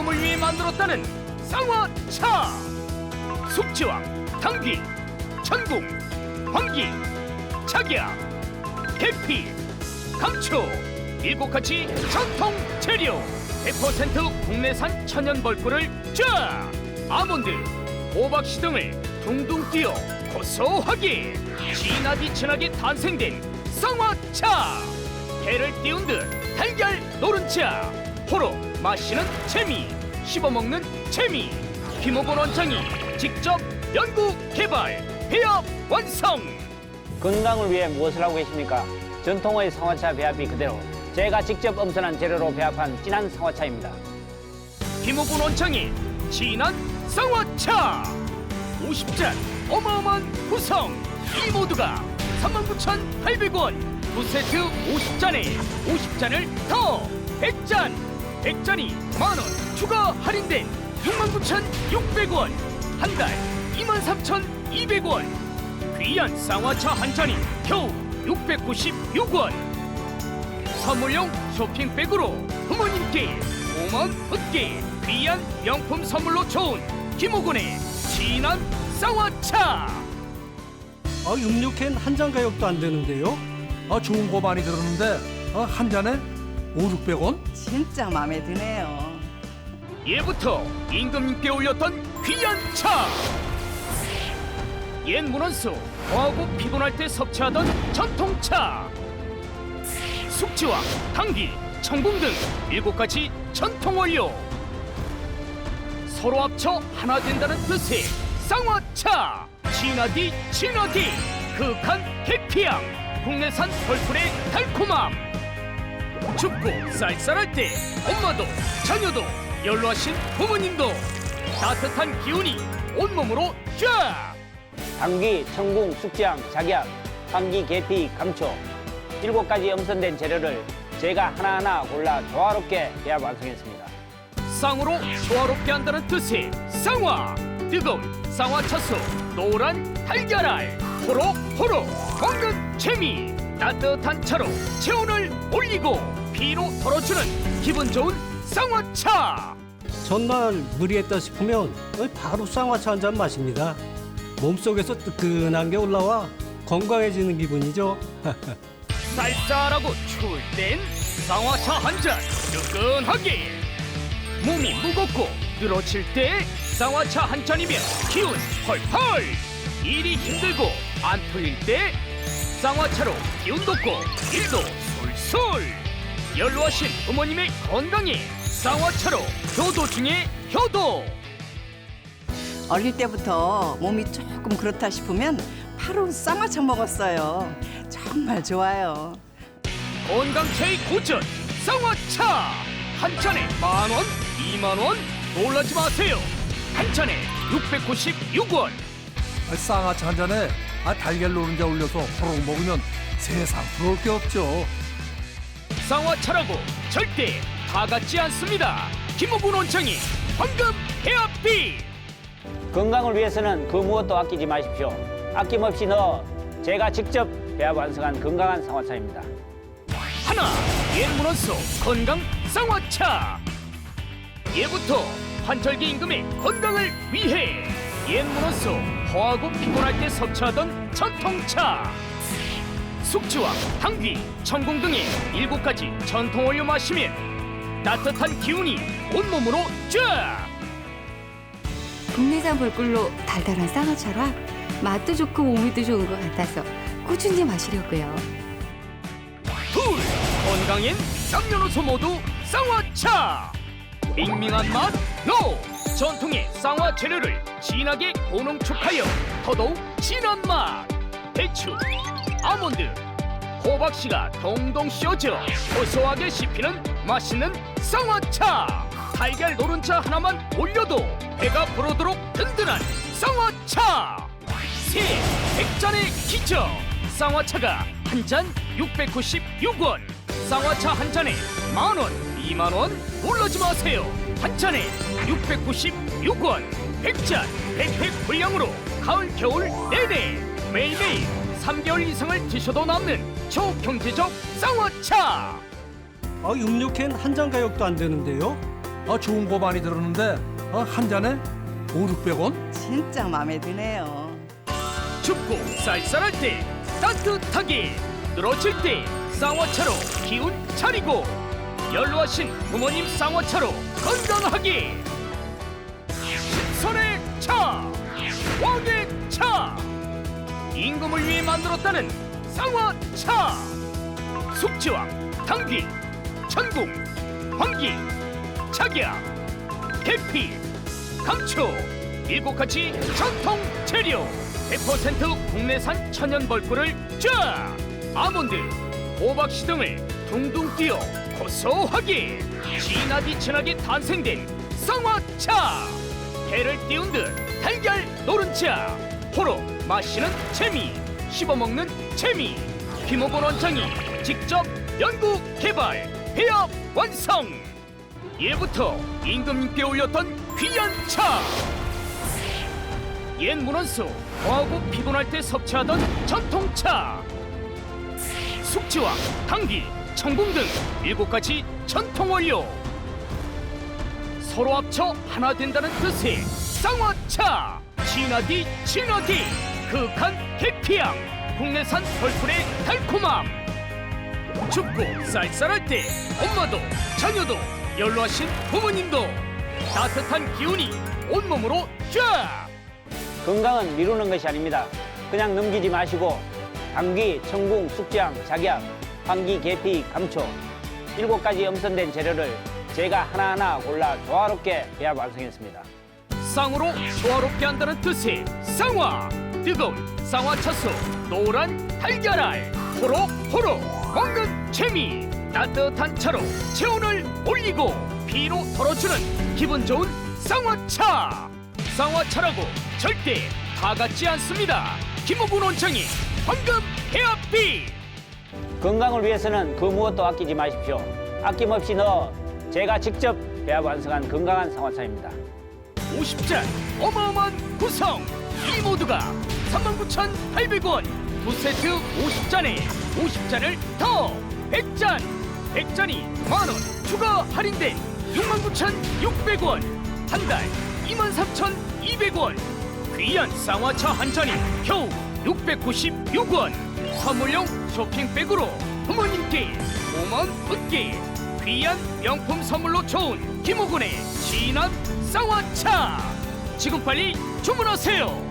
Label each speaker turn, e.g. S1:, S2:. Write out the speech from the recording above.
S1: 임금을 위해 만들었다는 쌍화차! 숙지왕 당귀 천궁 황기 착약 계피 감초 일곱 가지 전통 재료! 100% 국내산 천연 벌꿀을 쫙! 아몬드 호박씨 등을 둥둥 띄어 고소하게! 진하디 진하게 탄생된 쌍화차! 해를 띄운 듯 달걀 노른자 호로 마시는 재미 씹어먹는 재미 김호곤 원장이 직접 연구 개발 배합 완성.
S2: 건강을 위해 무엇을 하고 계십니까? 전통의 상화차 배합이 그대로 제가 직접 엄선한 재료로 배합한 진한 상화차입니다.
S1: 김호곤 원장의 진한 쌍화차. 50잔 어마어마한 구성. 이 모두가 39,800원. 두 세트 50잔에 50잔을 더 100잔 100잔이 만원 추가 할인된 69,600원 한 달 23,200원. 귀한 쌍화차 한 잔이 겨우 696원. 선물용 쇼핑백으로 부모님께 오만 얻게 귀한 명품 선물로 좋은 김호곤의 진한 쌍화차.
S3: 아, 66캔 한 잔 가격도 안 되는데요?
S4: 아 좋은 거 많이 들었는데 아, 한 잔에 5, 600원?
S5: 진짜 마음에 드네요.
S1: 예부터 임금님께 올렸던 귀한 차. 옛 문헌수 거하고 피곤할 때 섭취하던 전통차. 숙지와 당귀, 청궁 등 일곱 가지 전통 원료. 서로 합쳐 하나 된다는 뜻의 쌍화차. 진하디 진하디 극한 계피향 국내산 벌꿀의 달콤함. 춥고 쌀쌀할 때 엄마도 자녀도 연로하신 부모님도 따뜻한 기운이 온몸으로 쫙
S2: 당귀, 청궁, 숙지향, 작약, 황기, 계피, 감초 일곱 가지 엄선된 재료를 제가 하나하나 골라 조화롭게 배합 완성했습니다.
S1: 쌍으로 조화롭게 한다는 뜻의 쌍화 뜨거운 쌍화 차수 노란 달걀알 호로 호로 먹는 재미 따뜻한 차로 체온을 올리고 피로 덜어주는 기분 좋은 쌍화차
S3: 전날 무리했다 싶으면 바로 쌍화차 한 잔 마십니다. 몸속에서 뜨끈한 게 올라와 건강해지는 기분이죠.
S1: 쌀쌀하고 추울 땐 쌍화차 한 잔 뜨끈하게 몸이 무겁고 늘어질 때 쌍화차 한 잔이면 기운 펄펄 일이 힘들고 안 풀릴 때 쌍화차로 기운 돋고 일도 솔솔. 연로하신 부모님의 건강에 쌍화차로 효도 중에 효도.
S5: 어릴 때부터 몸이 조금 그렇다 싶으면 바로 쌍화차 먹었어요. 정말 좋아요.
S1: 건강차의 고전 쌍화차. 한 잔에 만원, 이만원 놀라지 마세요. 한 잔에 696원.
S4: 아, 쌍화차 한 잔에 아, 달걀 노른자 올려서 호롱 먹으면 세상 부러울 게 없죠
S1: 쌍화차라고 절대 다 같지 않습니다 김호gun 원장이 황금 해합비
S2: 건강을 위해서는 그 무엇도 아끼지 마십시오. 아낌없이 넣어 제가 직접 배합 완성한 건강한 상화차입니다.
S1: 하나 옛문헌소 건강 쌍화차 예부터 한철기 임금의 건강을 위해 옛문헌소 허하고 피곤할 때 섭취하던 전통차 숙주와 당귀, 청궁 등의 일곱 가지 전통 원료 마시면 따뜻한 기운이 온몸으로 쫙
S6: 국내산 벌꿀로 달달한 쌍화차라 맛도 좋고 몸에도 좋은 것 같아서 꾸준히 마시려고요.
S1: 둘 건강엔 남녀노소 모두 쌍화차 밍밍한 맛 노! 전통의 쌍화 재료를 진하게 고농축하여 더더욱 진한 맛. 대추 아몬드 호박씨가 동동 씌워져 고소하게 씹히는 맛있는 쌍화차. 달걀 노른자 하나만 올려도 배가 부르도록 든든한 쌍화차. 새 백잔의 기적. 쌍화차가 한 잔 696원. 쌍화차 한 잔에 만원, 이만원 놀라지 마세요 한 잔에 696원 백잔 백팩 분량으로 가을 겨울 내내 매일매일 3개월 이상을 드셔도 남는 초경제적 쌍화차
S3: 아, 66캔 한 잔 가격도 안 되는데요?
S4: 아, 좋은 거 많이 들었는데 아, 한 잔에 5, 600원?
S5: 진짜 마음에 드네요.
S1: 춥고 쌀쌀할 때 따뜻하게 늘어질 때 쌍화차로 기운 차리고 연로하신 부모님 쌍화차로 건강하게 신선의 차 왕의 차. 임금을 위해 만들었다는 쌍화차. 숙지와 당귀 천궁 황기 착약 계피 감초. 일곱 가지 전통 재료. 100% 국내산 천연 벌꿀을 쫙 아몬드 호박씨 등을 둥둥 띄어 고소하게 진하디 진하게 탄생된 쌍화차 해를 띄운 듯 달걀 노른자 호로 마시는 재미 씹어먹는 재미 김호곤 원장이 직접 연구 개발 배합 완성 예부터 임금님께 올렸던 귀한 차. 옛 문헌수 거하고 피곤할 때 섭취하던 전통차. 숙지와 당귀, 청궁 등 일곱 가지 전통 원료. 서로 합쳐 하나 된다는 뜻의 쌍화차. 진하디 진하디 극한 해피향 국내산 벌꿀의 달콤함. 춥고 쌀쌀할 때 엄마도 자녀도 연로하신 부모님도 따뜻한 기운이 온몸으로 쫙
S2: 건강은 미루는 것이 아닙니다. 그냥 넘기지 마시고 당귀, 청궁, 숙지향, 작약, 황기, 계피, 감초 일곱 가지 엄선된 재료를 제가 하나하나 골라 조화롭게 배합 완성했습니다.
S1: 쌍으로 조화롭게 한다는 뜻의 쌍화 뜨거운 쌍화 차수 노란 달걀알 호로 호로 먹는 재미 따뜻한 차로 체온을 올리고 피로 덜어주는 기분 좋은 쌍화차. 쌍화차라고 절대 다 같지 않습니다. 김호군 원장이 황금 해합비
S2: 건강을 위해서는 그 무엇도 아끼지 마십시오. 아낌없이 넣어 제가 직접 배합 완성한 건강한 상화차입니다.
S1: 50잔 어마어마한 구성. 이 모두가 39,800원. 두 세트 50잔에 50잔을 더. 100잔. 100잔이 만원. 추가 할인된 69,600원. 한 달 23,200원. 귀한 쌍화차 한 잔이 겨우 696원 선물용 쇼핑백으로 부모님께 고마운 분께 귀한 명품 선물로 좋은 김호군의 진한 쌍화차. 지금 빨리 주문하세요